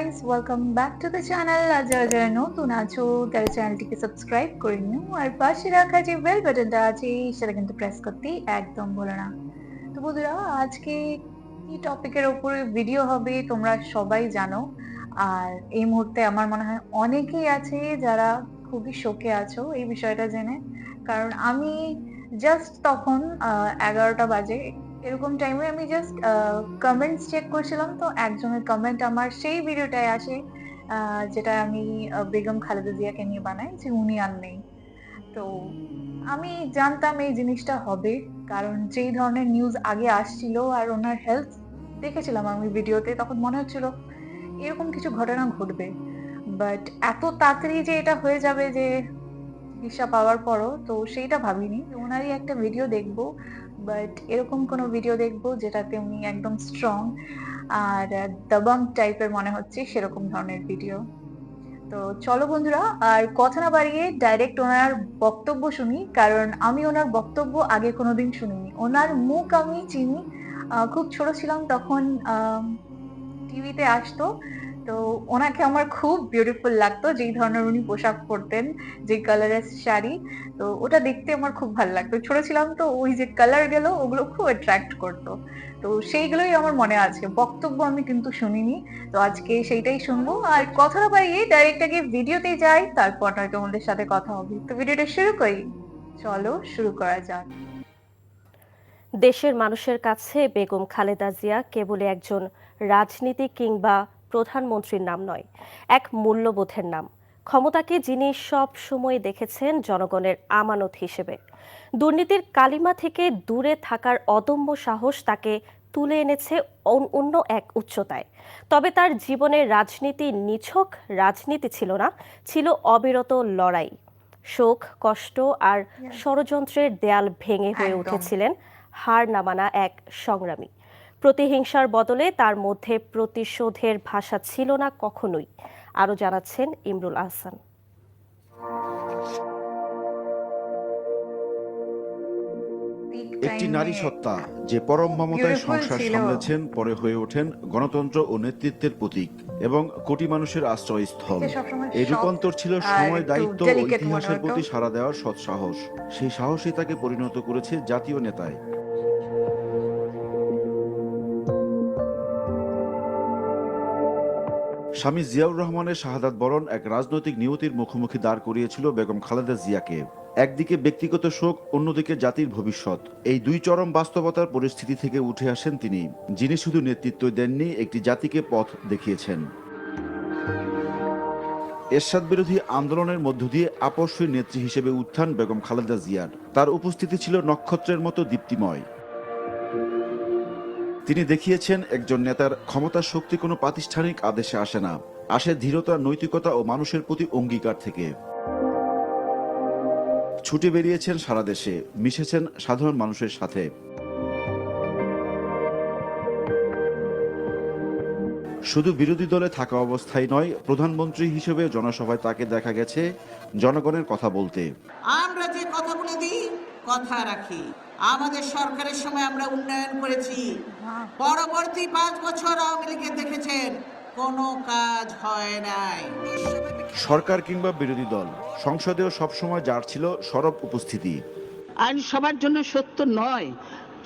Guys welcome back to the channel আর যারা যারা নতুন আছো, তারা চ্যানেলটিকে সাবস্ক্রাইব করে নিও। আর পাশে রাখা যে বেল বাটনটা আছে, সেটা কিন্তু প্রেস করতে একদম ভুলো না। তো বন্ধুরা, আজকে কি টপিকের ওপরে ভিডিও হবে, তোমরা সবাই জানো। আর এই মুহূর্তে আমার মনে হয় অনেকেই আছে যারা খুবই শোকে আছো এই বিষয়টা জেনে। কারণ আমি জাস্ট তখন এগারোটা বাজে এরকম টাইমে আমি জাস্ট কমেন্টস চেক করছিলাম। তো একজনের কমেন্ট আমার সেই ভিডিওটায় আসে যেটা আমি বেগম খালেদা জিয়াকে নিয়ে বানাই, যে উনি আর নেই। তো আমি জানতাম এই জিনিসটা হবে, কারণ যেই ধরনের নিউজ আগে আসছিল আর ওনার হেলথ দেখেছিলাম আমি ভিডিওতে তখন মনে হচ্ছিল এরকম কিছু ঘটনা ঘটবে। বাট এত তাড়াতাড়ি যে এটা হয়ে যাবে যে চিকিৎসা পাওয়ার পরও, তো সেইটা ভাবিনি। ওনারই একটা ভিডিও দেখব বাট এরকম কোনো ভিডিও দেখব যেটাতে উনি একদম স্ট্রং আর দাবাং টাইপের মনে হচ্ছে সেরকম ধরনের ভিডিও তো চলো বন্ধুরা, আর কথা না বাড়িয়ে ডাইরেক্ট ওনার বক্তব্য শুনি, কারণ আমি ওনার বক্তব্য আগে কোনোদিন শুনিনি। ওনার মুখ আমি চিনি। খুব ছোট ছিলাম তখন টিভিতে আসতো। তো ওনাকে আমার খুব বিউটিফুল লাগতো, যেই ধরনের উনি পোশাক পরতেন, যে কালারের শাড়ি, তো ওটা দেখতে আমার খুব ভালো লাগতো। ছোট ছিলাম তো ওই যে কালার গেল, ওগুলো খুব অ্যাট্রাক্ট করতো। তো সেইগুলোই আমার মনে আছে। বক্তব্য আমি কিন্তু শুনিনি, তো আজকে সেইটাই শুনব। আর কথাটা পাইয়ে ডাইরেক্ট আগে ভিডিওতে যাই, তারপর নয় তোমাদের সাথে কথা হবে। তো ভিডিওটা শুরু করি। চলো, শুরু করা যাক। দেশের মানুষের কাছে বেগম খালেদা জিয়া কেবলই একজন রাজনীতি কিংবা প্রধানমন্ত্রীর নাম নয় এক মূল্যবোধের নাম। ক্ষমতাকে যিনি সব সময় দেখেছেন জনগণের আমানত হিসেবে। দুর্নীতির কালিমা থেকে দূরে থাকার অদম্য সাহস তাকে তুলে এনেছে অন্য এক উচ্চতায়। তবে তার জীবনের রাজনীতি নিছক রাজনীতি ছিল না ছিল অবিরত লড়াই। শোক কষ্ট আর ষড়যন্ত্রের দেয়াল ভেঙে হয়ে উঠেছিলেন হার নামানা এক সংগ্রামী। প্রতিহিংসার বদলে তার মধ্যে প্রতিশোধের ভাষা ছিল না কখনোই। আরও জানাচ্ছেন ইমরুল আহসান। একটি নারী সত্তা যে পরম মমতায় সংসার। সামলেছেন পরে হয়ে ওঠেন গণতন্ত্র ও নেতৃত্বের প্রতীক এবং কোটি মানুষের আশ্রয়স্থল। এই রূপান্তর ছিল সময় দায়িত্ব ও ইতিহাসের প্রতি সাড়া দেওয়ার সৎ সাহস সেই সাহসই তাকে পরিণত করেছে জাতীয় নেতায়। স্বামী জিয়াউর রহমানের শাহাদাত বরণ এক রাজনৈতিক নিয়তির মুখোমুখি দাঁড় করিয়েছিল বেগম খালেদা জিয়াকে। একদিকে ব্যক্তিগত শোক, অন্যদিকে জাতির ভবিষ্যৎ। এই দুই চরম বাস্তবতার পরিস্থিতি থেকে উঠে আসেন তিনি, যিনি শুধু নেতৃত্ব দেননি, একটি জাতিকে পথ দেখিয়েছেন। এরশাদ বিরোধী আন্দোলনের মধ্য দিয়ে আপসী নেত্রী হিসেবে উত্থান বেগম খালেদা জিয়ার। তার উপস্থিতি ছিল নক্ষত্রের মতো দীপ্তিময়। তিনি দেখিয়েছেন, একজন নেতার ক্ষমতা শক্তি কোনো প্রাতিষ্ঠানিক আদেশে আসে না। আসে ধীরতা, নৈতিকতা ও মানুষের প্রতি অঙ্গীকার থেকে। ছুটে বেরিয়েছেন সারা দেশে, মিশেছেন সাধারণ মানুষের সাথে। শুধু বিরোধী দলে থাকা অবস্থায় নয়, প্রধানমন্ত্রী হিসেবে জনসভায় তাকে দেখা গেছে, জনগণের কথা বলতে। আমরা যে কথাগুলো দিই, কথা রাখি। আমাদের সরকারের সময় আমরা উন্নয়ন করেছি। পরবর্তী পাঁচ বছর আওয়ামী লীগের দেখেছেন কোনো কাজ হয় নাই। সরকার কিংবা বিরোধী দল সংসদেও সবসময় যার ছিল সরব উপস্থিতি। আইন সবার জন্য সত্য নয়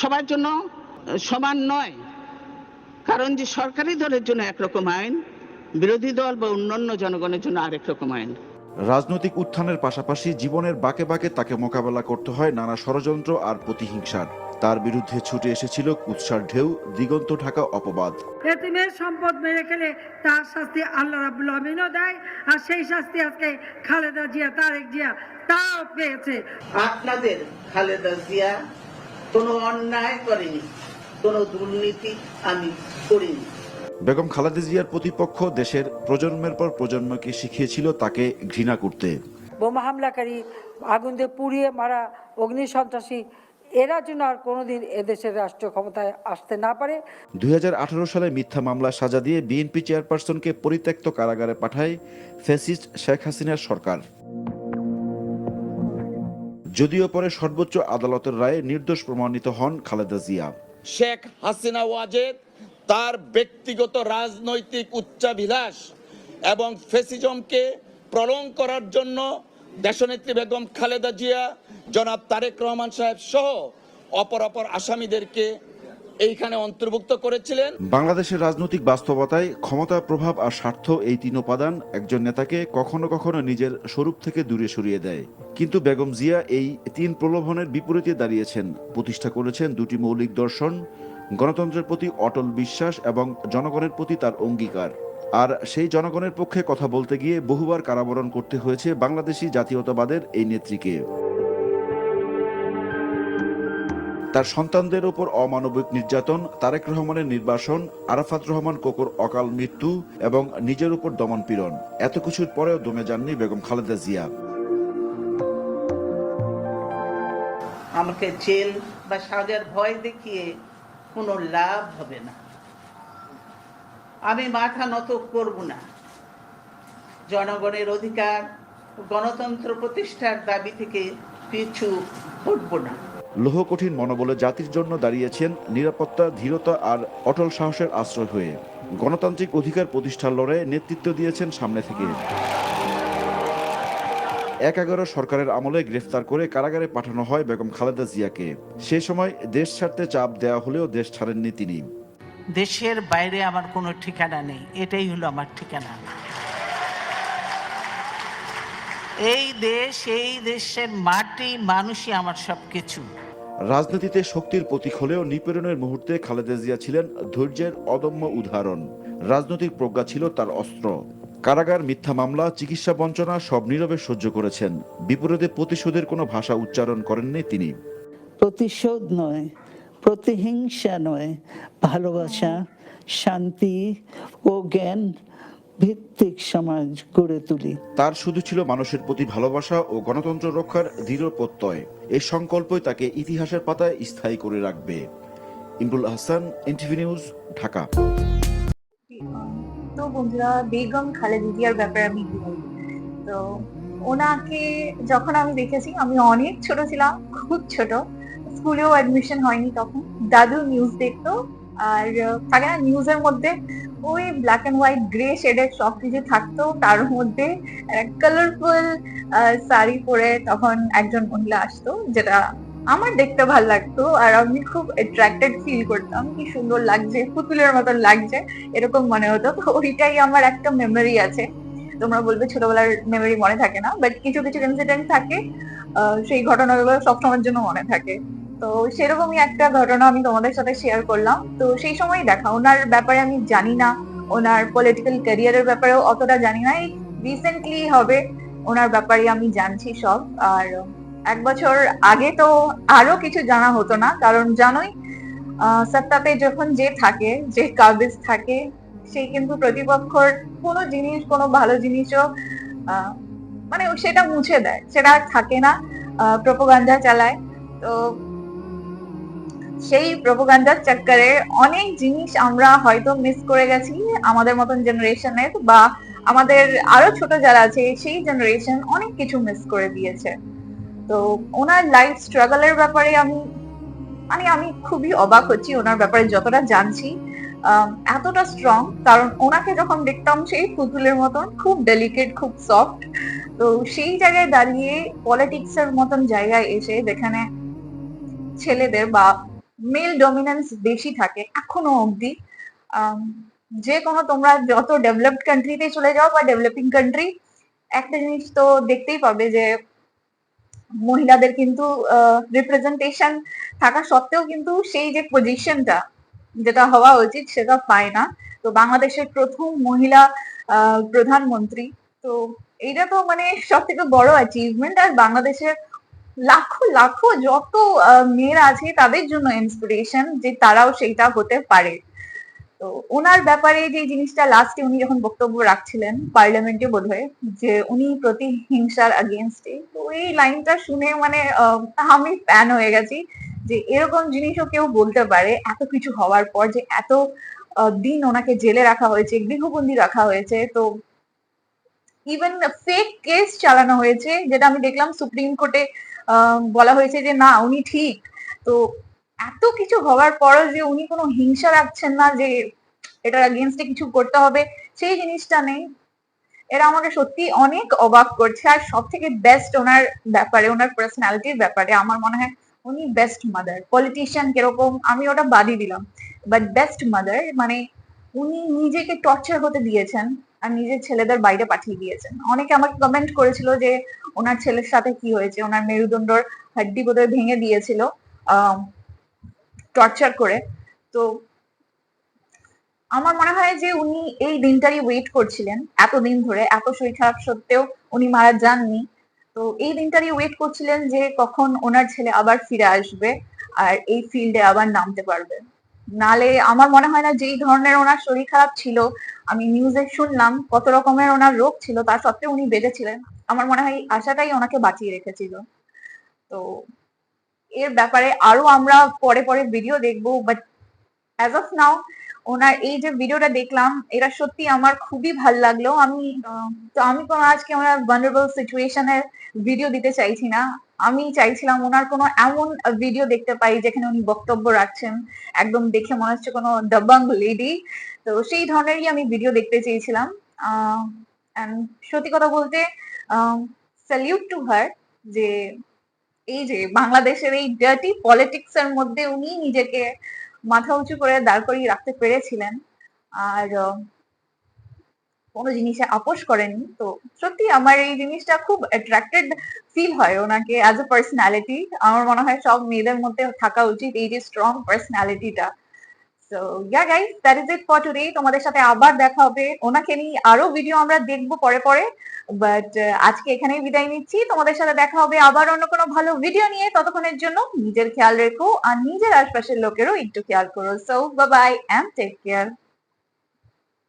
সবার জন্য সমান নয়। কারণ যে সরকারি দলের জন্য একরকম আইন বিরোধী দল বা অন্যান্য জনগণের জন্য আরেক রকম আইন। রাজনৈতিক উত্থানের পাশাপাশি জীবনের বাঁকে বাঁকে তাকে মোকাবেলা করতে হয় নানা ষড়যন্ত্র আর প্রতিহিংসার। তার বিরুদ্ধে ছুটে এসেছিল কুৎসার ঢেউ দিগন্ত ঢাকা অপবাদ। এতিমের সম্পদ মেরে খেলে তার শাস্তি আল্লাহ রাবুল আমিনও দেয় আর সেই শাস্তি আজকে খালেদা জিয়া তারেক জিয়া তাও পেয়েছে। আপনাদের খালেদা জিয়া কোনো অন্যায় করেনি কোনো দুর্নীতি আমি করিনি। বেগম খালেদা জিয়ার প্রতিপক্ষ দেশের প্রজন্মের পর প্রজন্মকে শিখিয়েছিল তাকে ঘৃণা করতে। বোমা হামলাকারী আগুন দিয়ে পুড়িয়ে মারা অগ্নি সন্ত্রাসী এরা যেন আর কোনোদিন এদেশের রাষ্ট্র ক্ষমতায় আসতে না পারে। দুই হাজার আঠারো সালে মিথ্যা মামলা সাজা দিয়ে বিএনপি চেয়ারপারসনকে পরিত্যক্ত কারাগারে পাঠায় ফ্যাসিস্ট শেখ হাসিনার সরকার। যদিও পরে সর্বোচ্চ আদালতের রায়ে নির্দোষ প্রমাণিত হন খালেদা জিয়া। শেখ হাসিনা ওয়াজেদ তার ব্যক্তিগত রাজনৈতিক উচ্চাভিলাষ এবং ফেসিজমকে প্রলং করার জন্য দেশনেত্রী বেগম খালেদা জিয়া, জনাব তারেক রহমান সাহেব সহ অপর অপর আসামিদেরকে এইখানে অন্তর্ভুক্ত করেছিলেন। বাংলাদেশের রাজনৈতিক বাস্তবতায় ক্ষমতা, প্রভাব আর স্বার্থ এই তিন উপাদান একজন নেতাকে কখনো কখনো নিজের স্বরূপ থেকে দূরে সরিয়ে দেয়। কিন্তু বেগম জিয়া এই তিন প্রলোভনের বিপরীতে দাঁড়িয়েছেন। প্রতিষ্ঠা করেছেন দুটি মৌলিক দর্শন গণতন্ত্রের প্রতি অটল বিশ্বাস এবং জনগণের প্রতি তার অঙ্গীকার। আর সেই জনগণের পক্ষে কথা বলতে গিয়ে বহুবার কারাবরণ করতে হয়েছে বাংলাদেশি জাতীয়তাবাদের এই নেত্রীকে। তার সন্তানদের উপর অমানবিক নির্যাতন, তারেক রহমানের নির্বাসন, আরাফাত রহমান কোকর অকাল মৃত্যু এবং নিজের উপর দমন পীড়ন। এত কিছুর পরেও দমে যাননি বেগম খালেদা জিয়া। আমাকে জেল বা সাজার ভয় দেখিয়ে কোনো লাভ হবে না। আমি মাথা নত করব না। জনগণের অধিকার গণতন্ত্র প্রতিষ্ঠার দাবি থেকে পিছু হটব না। লোহ কঠিন মনোবলে জাতির জন্য দাঁড়িয়েছেন নিরাপত্তা, ধীরতা আর অটল সাহসের আশ্রয় হয়ে। গণতান্ত্রিক অধিকার প্রতিষ্ঠার লড়াইয়ে নেতৃত্ব দিয়েছেন সামনে থেকে। এক এগারো সরকারের আমলে গ্রেফতার করে কারাগারে পাঠানো হয় বেগম খালেদা জিয়াকে। সে সময় দেশ ছাড়তে চাপ দেওয়া হলেও দেশ ছাড়েননি তিনি। দেশের বাইরে আমার কোনো ঠিকানা নেই এটাই হলো আমার ঠিকানা। এই দেশ এই দেশের মাটি মানুষই আমার সব কিছু রাজনীতিতে শক্তির প্রতীক হলেও নিপীড়নের মুহূর্তে খালেদা জিয়া ছিলেন ধৈর্যের অদম্য উদাহরণ। রাজনৈতিক প্রজ্ঞা ছিল তার অস্ত্র। কারাগার মিথ্যা মামলা চিকিৎসা বঞ্চনা সব নীরবে সহ্য করেছেন। বিপরীতে প্রতিশোধের কোনো ভাষা উচ্চারণ করেননি তিনি। প্রতিশোধ নয় প্রতিহিংসা নয় ভালোবাসা শান্তি ও জ্ঞান ভিত্তিক সমাজ গড়ে তুলি। তার শুধু ছিল মানুষের প্রতি ভালোবাসা ও গণতন্ত্র রক্ষার দৃঢ় প্রত্যয়। এই সংকল্পই তাকে ইতিহাসের পাতায় স্থায়ী করে রাখবে। Imrul Hasan NTV news Dhaka. তো বন্ধুরা, বেগম খালেদা জিয়ার ব্যাপারে আমি কি তো ওনাকে যখন আমি দেখেছি, আমি অনেক ছোট ছিলাম, খুব ছোট। স্কুলেও অ্যাডমিশন হয়নি তখন। দাদু নিউজ দেখতো, আর থাকে না নিউজের মধ্যে ওই ব্ল্যাক অ্যান্ড হোয়াইট গ্রে শেডের সব কিছু থাকতো। তার মধ্যে কালারফুল শাড়ি পরে তখন একজন মহিলা আসতো, যেটা আমার দেখতে ভালো লাগতো আর আমি খুব অ্যাট্রাক্টেড ফিল করতাম কি সুন্দর লাগছে, পুতুলের মতন লাগছে, এরকম মনে হতো। তো ওইটাই আমার একটা মেমোরি আছে। তোমরা বলবে ছোটবেলার মেমোরি মনে থাকে না বাট কিছু কিছু ইনসিডেন্ট থাকে সেই ঘটনাগুলো সবসময়ের জন্য মনে থাকে। তো সেরকমই একটা ঘটনা আমি তোমাদের সাথে শেয়ার করলাম। তো সেই সময় দেখা, ওনার ব্যাপারে আমি জানি না, ওনার পলিটিক্যাল ক্যারিয়ারের ব্যাপারেও অতটা জানি না। এই রিসেন্টলি হবে, ওনার ব্যাপারে আমি জানছি সব। আর এক বছর আগে তো আরও কিছু জানা হতো না, কারণ জানোই সত্তাতে যখন যে থাকে, যে কাবিজ থাকে সেই কিন্তু প্রতিপক্ষর কোনো জিনিস, কোনো ভালো জিনিসও মানে সেটা মুছে দেয়, সেটা আর থাকে না প্রপোগান্ডা চালায়। তো সেই প্রপোগান্ডার চক্করে অনেক জিনিস আমরা হয়তো মিস করে গেছি আমাদের মতন জেনারেশনের বা আমাদের আরও ছোট যারা আছে, সেই জেনারেশন অনেক কিছু মিস করে দিয়েছে। তো ওনার লাইফ স্ট্রাগলের ব্যাপারে আমি মানে আমি খুবই অবাক হচ্ছি ওনার ব্যাপারে যতটা জানছি। এতটা স্ট্রং কারণ ওনাকে যখন দেখতাম সেই পুতুলের মতন, খুব ডেলিকেট খুব সফট তো সেই জায়গায় দাঁড়িয়ে পলিটিক্স এর মতন জায়গায় এসে যেখানে ছেলেদের বা মেল ডমিনেন্স বেশি থাকে এখনও অবধি যে কোনো তোমরা যত ডেভেলপড কান্ট্রিতে চলে যাও বা ডেভেলপিং কান্ট্রি একটা জিনিস তো দেখতেই পাবে যে মহিলাদের কিন্তু রিপ্রেজেন্টেশন থাকা সত্ত্বেও কিন্তু সেই যে পজিশনটা যেটা হওয়া উচিত সেটা পায় না। তো বাংলাদেশের প্রথম মহিলা প্রধানমন্ত্রী। তো এইটা তো মানে সব থেকে বড় অ্যাচিভমেন্ট আর বাংলাদেশের লাখো লাখো যত মেয়েরা আছে তাদের জন্য ইন্সপিরেশন যে তারাও সেইটা হতে পারে। তো ওনার ব্যাপারে যে জিনিসটা লাস্টে উনি যখন বক্তব্য রাখছিলেন পার্লামেন্টে বোধ হয় যে উনি প্রতি প্রতিহিংসার আগেনস্টে তো এই লাইনটা শুনে মানে আমি ফ্যান হয়ে গেছি যে এরকম জিনিসও কেউ বলতে পারে এত কিছু হওয়ার পর যে এত দিন ওনাকে জেলে রাখা হয়েছে, গৃহবন্দী রাখা হয়েছে, তো ইভেন ফেক কেস চালানো হয়েছে, যেটা আমি দেখলাম সুপ্রিম কোর্টে বলা হয়েছে যে না, উনি ঠিক। তো এত কিছু হওয়ার পরও যে উনি কোনো হিংসা রাখছেন না, যে এটার আগেনস্টে কিছু করতে হবে, সেই জিনিসটা নেই। এরা আমাকে সত্যি অনেক অবাক করছে। আর সব থেকে বেস্ট ওনার ব্যাপারে, ওনার পার্সোনালিটির ব্যাপারে আমার মনে হয় উনি বেস্ট মাদার পলিটিশিয়ান কীরকম, আমি ওটা বাদই দিলাম। বাট বেস্ট মাদার মানে উনি নিজেকে টর্চার হতে দিয়েছেন আর নিজের ছেলেদের বাইরে পাঠিয়ে দিয়েছেন। অনেকে আমাকে কমেন্ট করেছিল যে ওনার ছেলের সাথে কি হয়েছে, ওনার মেরুদণ্ডর হাড্ডি বোধহয় ভেঙে দিয়েছিল। টর্চার করে। তো আমার মনে হয় যে উনি এই দিনটারই ওয়েট করছিলেন, এতদিন ধরে, এত শরীর খারাপ সত্ত্বেও উনি মারা যাননি। তো এই দিনটারই ওয়েট করছিলেন যে কখন ওনার ছেলে আবার ফিরে আসবে আর এই ফিল্ডে আবার নামতে পারবে। নালে আমার মনে হয় না যেই ধরনের ওনার শরীর খারাপ ছিল। আমি নিউজে শুনলাম কত রকমের ওনার রোগ ছিল তা সত্ত্বেও উনি বেঁচেছিলেন আমার মনে হয় আশাটাই ওনাকে বাঁচিয়ে রেখেছিল। তো এর ব্যাপারে আরও আমরা পরে পরে ভিডিও দেখব বাট অ্যাজ অফ নাও ওনার এই যে ভিডিওটা দেখলাম, এটা সত্যি আমার খুবই ভালো লাগল। আমি তো আমি কোনো আজকে ওনার ভানারেবল সিচুয়েশনের ভিডিও দিতে চাইছি না। আমি চাইছিলাম ওনার কোনো এমন ভিডিও দেখতে পাই যেখানে উনি বক্তব্য রাখছেন, একদম দেখে মনে হচ্ছে কোনো ডাবাং লেডি তো সেই ধরনেরই আমি ভিডিও দেখতে চেয়েছিলাম। সত্যি কথা বলতে স্যালিউট টু হার যে এই যে বাংলাদেশের এই ডার্টি পলিটিক্স এর মধ্যে উনি নিজেকে মাথা উঁচু করে দাঁড় করিয়ে রাখতে পেরেছিলেন। আর কোনো জিনিসে আপোষ করেনি তো সত্যি আমার এই জিনিসটা খুব অ্যাট্রাক্টেড ফিল হয় ওনাকে অ্যাজ এ পার্সোনালিটি আমার মনে হয় সব মেয়েদের মধ্যে থাকা উচিত এই যে strong পার্সোনালিটিটা so yeah guys that is it for today তোমাদের সাথে আবার দেখা হবে। ওনাকে নিয়ে আরও ভিডিও আমরা দেখব পরে পরে। বাট আজকে এখানেই বিদায় নিচ্ছি। তোমাদের সাথে দেখা হবে আবার অন্য কোনো ভালো ভিডিও নিয়ে। ততক্ষণের জন্য নিজের খেয়াল রেখো আর নিজের আশপাশের লোকেরও একটু খেয়াল করো। So bye and take care